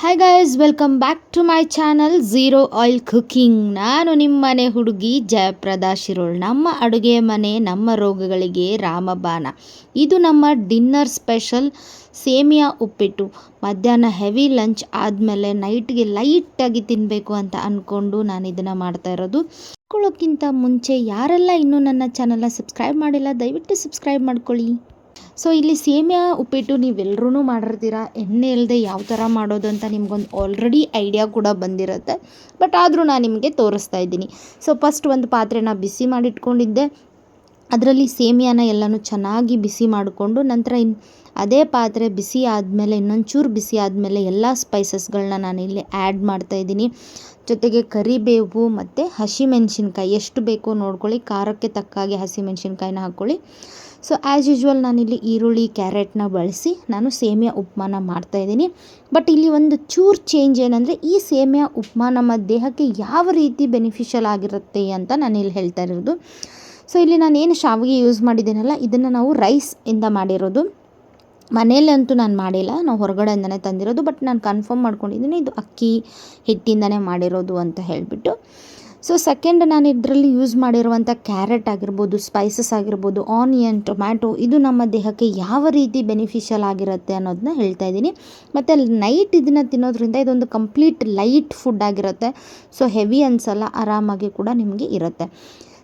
Hi guys welcome back to my channel zero oil cooking ನಾನು ನಿಮ್ಮ ಮನೆ ಹುಡುಗಿ ಜಯಪ್ರದಾ ಶಿರೋಳ್. ನಮ್ಮ ಅಡುಗೆ ಮನೆ, ನಮ್ಮ ರೋಗಗಳಿಗೆ ರಾಮಬಾನ ಇದು ನಮ್ಮ ಡಿನ್ನರ್ ಸ್ಪೆಷಲ್ ಸೇಮಿಯಾ ಉಪ್ಪಿಟ್ಟು. ಮಧ್ಯಾಹ್ನ ಹೆವಿ ಲಂಚ್ ಆದಮೇಲೆ ನೈಟ್ಗೆ ಲೈಟಾಗಿ ತಿನ್ನಬೇಕು ಅಂತ ಅಂದ್ಕೊಂಡು ನಾನು ಇದನ್ನು ಮಾಡ್ತಾ ಇರೋದು. ಮಾಡ್ಕೊಳ್ಳೋಕ್ಕಿಂತ ಮುಂಚೆ ಯಾರೆಲ್ಲ ಇನ್ನೂ ನನ್ನ ಚಾನಲ್ನ ಸಬ್ಸ್ಕ್ರೈಬ್ ಮಾಡಿಲ್ಲ, ದಯವಿಟ್ಟು ಸಬ್ಸ್ಕ್ರೈಬ್ ಮಾಡ್ಕೊಳ್ಳಿ. ಸೊ ಇಲ್ಲಿ ಸೇಮಿಯಾ ಉಪ್ಪಿಟ್ಟು ನೀವೆಲ್ಲರೂ ಮಾಡಿರ್ತೀರಾ? ಎಣ್ಣೆ ಇಲ್ಲದೆ ಯಾವ ಥರ ಮಾಡೋದು ಅಂತ ನಿಮ್ಗೊಂದು ಆಲ್ರೆಡಿ ಐಡಿಯಾ ಕೂಡ ಬಂದಿರುತ್ತೆ. ಬಟ್ ಆದರೂ ನಾನು ನಿಮಗೆ ತೋರಿಸ್ತಾ ಇದ್ದೀನಿ. ಸೊ ಫಸ್ಟ್ ಒಂದು ಪಾತ್ರೆನ ಬಿಸಿ ಮಾಡಿಟ್ಕೊಂಡಿದ್ದೆ. ಅದರಲ್ಲಿ ಸೇಮಿಯಾನ ಎಲ್ಲನೂ ಚೆನ್ನಾಗಿ ಬಿಸಿ ಮಾಡಿಕೊಂಡು ನಂತರ ಇನ್ ಅದೇ ಪಾತ್ರೆ ಬಿಸಿ ಆದಮೇಲೆ, ಇನ್ನೊಂಚೂರು ಬಿಸಿ ಆದಮೇಲೆ ಎಲ್ಲ ಸ್ಪೈಸಸ್ಗಳನ್ನ ನಾನು ಇಲ್ಲಿ ಆ್ಯಡ್ ಮಾಡ್ತಾಯಿದ್ದೀನಿ ಜೊತೆಗೆ ಕರಿಬೇವು ಮತ್ತು ಹಸಿಮೆಣಸಿನ್ಕಾಯಿ. ಎಷ್ಟು ಬೇಕೋ ನೋಡ್ಕೊಳ್ಳಿ. ಖಾರಕ್ಕೆ ತಕ್ಕಾಗೆ ಹಸಿಮೆಣಸಿನ್ಕಾಯಿನ ಹಾಕ್ಕೊಳ್ಳಿ. ಸೊ ಆ್ಯಸ್ ಯೂಶ್ವಲ್ ನಾನಿಲ್ಲಿ ಈರುಳ್ಳಿ, ಕ್ಯಾರೆಟ್ನ ಬಳಸಿ ನಾನು ಸೇಮಿಯಾ ಉಪ್ಮಾನ ಮಾಡ್ತಾಯಿದ್ದೀನಿ ಬಟ್ ಇಲ್ಲಿ ಒಂದು ಚೂರು ಚೇಂಜ್ ಏನಂದರೆ, ಈ ಸೇಮಿಯಾ ಉಪ್ಮಾ ನಮ್ಮ ದೇಹಕ್ಕೆ ಯಾವ ರೀತಿ ಬೆನಿಫಿಷಿಯಲ್ ಆಗಿರುತ್ತೆ ಅಂತ ನಾನಿಲ್ಲಿ ಹೇಳ್ತಾ ಇರೋದು. ಸೊ ಇಲ್ಲಿ ನಾನು ಏನು ಶಾವಿಗೆ ಯೂಸ್ ಮಾಡಿದ್ದೀನಲ್ಲ, ಇದನ್ನು ನಾವು ರೈಸ್ ಇಂದ ಮಾಡಿರೋದು. ಮನೆಯಲ್ಲಂತೂ ನಾನು ಮಾಡಿಲ್ಲ, ನಾವು ಹೊರಗಡೆಯಿಂದನೇ ತಂದಿರೋದು ಬಟ್ ನಾನು ಕನ್ಫರ್ಮ್ ಮಾಡ್ಕೊಂಡಿದ್ದೀನಿ, ಇದು ಅಕ್ಕಿ ಹಿಟ್ಟಿಂದನೇ ಮಾಡಿರೋದು ಅಂತ ಹೇಳಿಬಿಟ್ಟು. ಸೊ ಸೆಕೆಂಡ್ ನಾನು ಇದರಲ್ಲಿ ಯೂಸ್ ಮಾಡಿರುವಂಥ ಕ್ಯಾರೆಟ್ ಆಗಿರ್ಬೋದು ಸ್ಪೈಸಸ್ ಆಗಿರ್ಬೋದು ಆನಿಯನ್ ಟೊಮ್ಯಾಟೊ ಇದು ನಮ್ಮ ದೇಹಕ್ಕೆ ಯಾವ ರೀತಿ ಬೆನಿಫಿಷಿಯಲ್ ಆಗಿರುತ್ತೆ ಅನ್ನೋದನ್ನ ಹೇಳ್ತಾ ಇದ್ದೀನಿ. ಮತ್ತು ನೈಟ್ ಇದನ್ನು ತಿನ್ನೋದ್ರಿಂದ ಇದೊಂದು ಕಂಪ್ಲೀಟ್ ಲೈಟ್ ಫುಡ್ ಆಗಿರುತ್ತೆ. ಸೊ ಹೆವಿ ಅನ್ಸಲ್ಲ, ಆರಾಮಾಗಿ ಕೂಡ ನಿಮಗೆ ಇರುತ್ತೆ.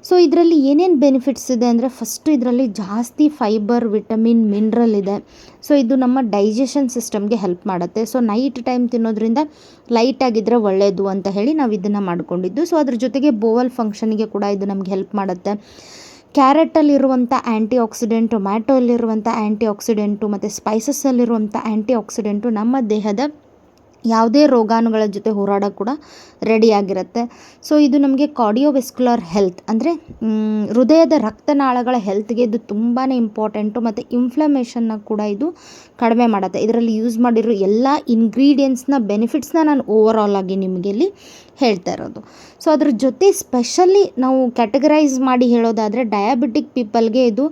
ಸೊ ಇದರಲ್ಲಿ ಏನೇನು ಬೆನಿಫಿಟ್ಸ್ ಇದೆ ಅಂದರೆ ಫಸ್ಟ್ ಇದರಲ್ಲಿ ಜಾಸ್ತಿ ಫೈಬರ್ ವಿಟಮಿನ್ ಮಿನ್ರಲ್ ಇದೆ. ಸೊ ಇದು ನಮ್ಮ ಡೈಜೆಷನ್ ಸಿಸ್ಟಮ್ಗೆ ಹೆಲ್ಪ್ ಮಾಡುತ್ತೆ. ಸೊ ನೈಟ್ ಟೈಮ್ ತಿನ್ನೋದ್ರಿಂದ ಲೈಟಾಗಿದ್ದರೆ ಒಳ್ಳೆಯದು ಅಂತ ಹೇಳಿ ನಾವು ಇದನ್ನು ಮಾಡ್ಕೊಂಡಿದ್ದು. ಸೊ ಅದ್ರ ಜೊತೆಗೆ ಬೋವಲ್ ಫಂಕ್ಷನ್ಗೆ ಕೂಡ ಇದು ನಮ್ಗೆ ಹೆಲ್ಪ್ ಮಾಡುತ್ತೆ. ಕ್ಯಾರೆಟಲ್ಲಿರುವಂಥ ಆ್ಯಂಟಿ ಆಕ್ಸಿಡೆಂಟ್ ಟೊಮ್ಯಾಟೊಲ್ಲಿರುವಂಥ ಆ್ಯಂಟಿ ಆಕ್ಸಿಡೆಂಟು ಮತ್ತು ಸ್ಪೈಸಸ್ಸಲ್ಲಿರುವಂಥ ಆ್ಯಂಟಿ ಆಕ್ಸಿಡೆಂಟು ನಮ್ಮ ದೇಹದ ಯಾವುದೇ ರೋಗಾಣುಗಳ ಜೊತೆ ಹೋರಾಡ ಕೂಡ ರೆಡಿಯಾಗಿರುತ್ತೆ ಸೊ ಇದು ನಮಗೆ ಕಾರ್ಡಿಯೋವೆಸ್ಕ್ಯುಲರ್ ಹೆಲ್ತ್ ಅಂದರೆ ಹೃದಯದ ರಕ್ತನಾಳಗಳ ಹೆಲ್ತ್ಗೆ ಇದು ತುಂಬಾ ಇಂಪಾರ್ಟೆಂಟು ಮತ್ತು ಇನ್ಫ್ಲಮೇಷನ್ನ ಕೂಡ ಇದು ಕಡಿಮೆ ಮಾಡುತ್ತೆ. ಇದರಲ್ಲಿ ಯೂಸ್ ಮಾಡಿರೋ ಎಲ್ಲ ಇಂಗ್ರೀಡಿಯೆಂಟ್ಸ್ನ ಬೆನಿಫಿಟ್ಸ್ನ ನಾನು ಓವರ್ ಆಲ್ ಆಗಿ ನಿಮಗೆ ಇಲ್ಲಿ ಹೇಳ್ತಾ ಇರೋದು. ಸೊ ಅದ್ರ ಜೊತೆ ಸ್ಪೆಷಲಿ ನಾವು ಕ್ಯಾಟಗರೈಸ್ ಮಾಡಿ ಹೇಳೋದಾದರೆ ಡಯಾಬಿಟಿಕ್ ಪೀಪಲ್ಗೆ ಇದು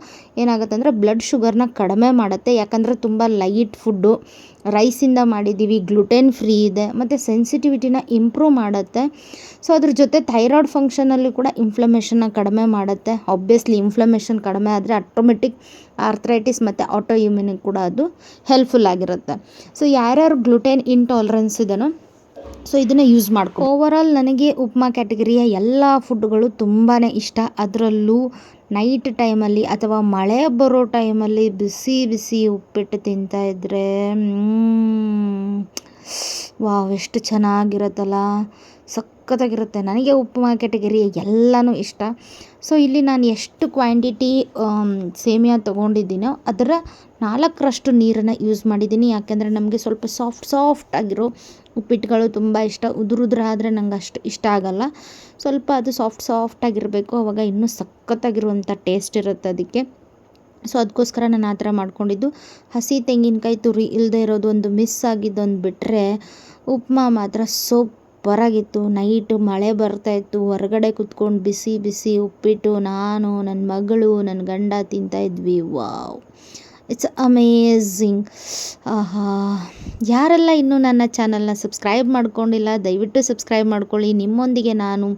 ಏನಾಗುತ್ತೆ ಅಂದರೆ ಬ್ಲಡ್ ಶುಗರ್ನ ಕಡಿಮೆ ಮಾಡುತ್ತೆ. ಯಾಕಂದರೆ ತುಂಬ ಲೈಟ್ ಫುಡ್ಡು ರೈಸಿಂದ ಮಾಡಿದ್ದೀವಿ ಗ್ಲುಟೆನ್ ಫ್ರೀ ಇದೆ, ಮತ್ತು ಸೆನ್ಸಿಟಿವಿಟಿನ ಇಂಪ್ರೂವ್ ಮಾಡುತ್ತೆ. ಸೊ ಅದ್ರ ಜೊತೆ ಥೈರಾಯ್ಡ್ ಫಂಕ್ಷನಲ್ಲಿ ಕೂಡ ಇನ್ಫ್ಲಮೇಷನ್ನ ಕಡಿಮೆ ಮಾಡುತ್ತೆ. ಆಬ್ವಿಯಸ್ಲಿ ಇನ್ಫ್ಲಮೇಷನ್ ಕಡಿಮೆ ಆದರೆ ಆಟೋಮೆಟಿಕ್ ಆರ್ಥ್ರೈಟಿಸ್ ಮತ್ತು ಆಟೋ ಇಮ್ಯೂನಿಗೆ ಕೂಡ ಅದು ಹೆಲ್ಪ್ಫುಲ್ ಆಗಿರುತ್ತೆ. ಸೊ ಯಾರ್ಯಾರು ಗ್ಲುಟೆನ್ ಇಂಟಾಲರೆನ್ಸ್ ಇದೆನೋ ಸೊ ಇದನ್ನು ಯೂಸ್ ಮಾಡ್ಕೊ. ಓವರಾಲ್ ನನಗೆ ಉಪ್ಮಾ ಕ್ಯಾಟಗರಿಯ ಎಲ್ಲ ಫುಡ್ಗಳು ತುಂಬಾ ಇಷ್ಟ. ಅದರಲ್ಲೂ ನೈಟ್ ಟೈಮಲ್ಲಿ ಅಥವಾ ಮಳೆ ಬರೋ ಟೈಮಲ್ಲಿ ಬಿಸಿ ಬಿಸಿ ಉಪ್ಪಿಟ್ಟು ತಿಂತಾಯಿದ್ರೆ ವಾವ್, ಎಷ್ಟು ಚೆನ್ನಾಗಿರುತ್ತಲ್ಲ. ಸಖತ್ತಾಗಿರುತ್ತೆ. ನನಗೆ ಉಪ್ಮಾ ಕ್ಯಾಟಗರಿ ಎಲ್ಲನೂ ಇಷ್ಟ. ಸೊ ಇಲ್ಲಿ ನಾನು ಎಷ್ಟು ಕ್ವಾಂಟಿಟಿ ಸೇಮಿಯಾ ತೊಗೊಂಡಿದ್ದೀನೋ ಅದರ ನಾಲ್ಕರಷ್ಟು ನೀರನ್ನು ಯೂಸ್ ಮಾಡಿದ್ದೀನಿ. ಯಾಕೆಂದರೆ ನಮಗೆ ಸ್ವಲ್ಪ ಸಾಫ್ಟ್ ಸಾಫ್ಟ್ ಆಗಿರೋ ಉಪ್ಪಿಟ್ಟುಗಳು ತುಂಬ ಇಷ್ಟ ಉದುರು ಉದುರು ಆದರೆ ನಂಗೆ ಅಷ್ಟು ಇಷ್ಟ ಆಗಲ್ಲ. ಸ್ವಲ್ಪ ಅದು ಸಾಫ್ಟ್ ಸಾಫ್ಟಾಗಿರಬೇಕು ಆವಾಗ ಇನ್ನೂ ಸಖತ್ತಾಗಿರುವಂಥ ಟೇಸ್ಟ್ ಇರುತ್ತೆ ಅದಕ್ಕೆ. ಸೊ ಅದಕ್ಕೋಸ್ಕರ ನಾನು ಆ ಥರ ಮಾಡ್ಕೊಂಡಿದ್ದು. ಹಸಿ ತೆಂಗಿನಕಾಯಿ ತುರಿ ಇಲ್ಲದೆ ಇರೋದು ಒಂದು ಮಿಸ್ ಆಗಿದ್ದೊಂದು ಬಿಟ್ಟರೆ ಉಪ್ಮಾ ಮಾತ್ರ ಸೂಪರಾಗಿತ್ತು ನೈಟು ಮಳೆ ಬರ್ತಾಯಿತ್ತು ಹೊರಗಡೆ ಕುತ್ಕೊಂಡು ಬಿಸಿ ಬಿಸಿ ಉಪ್ಪಿಟ್ಟು ನಾನು ನನ್ನ ಮಗಳು ನನ್ನ ಗಂಡ ತಿಂತಾಯಿದ್ವಿ ವಾವ್ ಇಟ್ಸ್ ಅಮೇಝಿಂಗ್ ಯಾರೆಲ್ಲ ಇನ್ನೂ ನನ್ನ ಚಾನಲ್ನ ಸಬ್ಸ್ಕ್ರೈಬ್ ಮಾಡ್ಕೊಂಡಿಲ್ಲ, ದಯವಿಟ್ಟು ಸಬ್ಸ್ಕ್ರೈಬ್ ಮಾಡ್ಕೊಳ್ಳಿ. ನಿಮ್ಮೊಂದಿಗೆ ನಾನು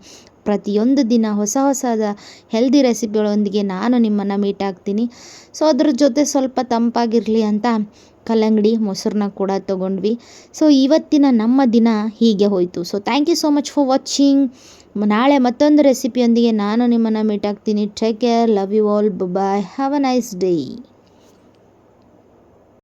ಪ್ರತಿಯೊಂದು ದಿನ ಹೊಸ ಹೊಸದ ಹೆಲ್ದಿ ರೆಸಿಪಿಗಳೊಂದಿಗೆ ನಾನು ನಿಮ್ಮನ್ನು ಮೀಟ್ ಆಗ್ತೀನಿ. ಸೊ ಅದ್ರ ಜೊತೆ ಸ್ವಲ್ಪ ತಂಪಾಗಿರಲಿ ಅಂತ ಕಲ್ಲಂಗಡಿ, ಮೊಸರನ್ನ ಕೂಡ ತೊಗೊಂಡ್ವಿ. ಸೊ ಇವತ್ತಿನ ನಮ್ಮ ದಿನ ಹೀಗೆ ಹೋಯಿತು. So thank you so much for watching ನಾಳೆ ಮತ್ತೊಂದು ರೆಸಿಪಿಯೊಂದಿಗೆ ನಾನು ನಿಮ್ಮನ್ನು ಮೀಟ್ ಆಗ್ತೀನಿ. Take care love you all bye have a nice day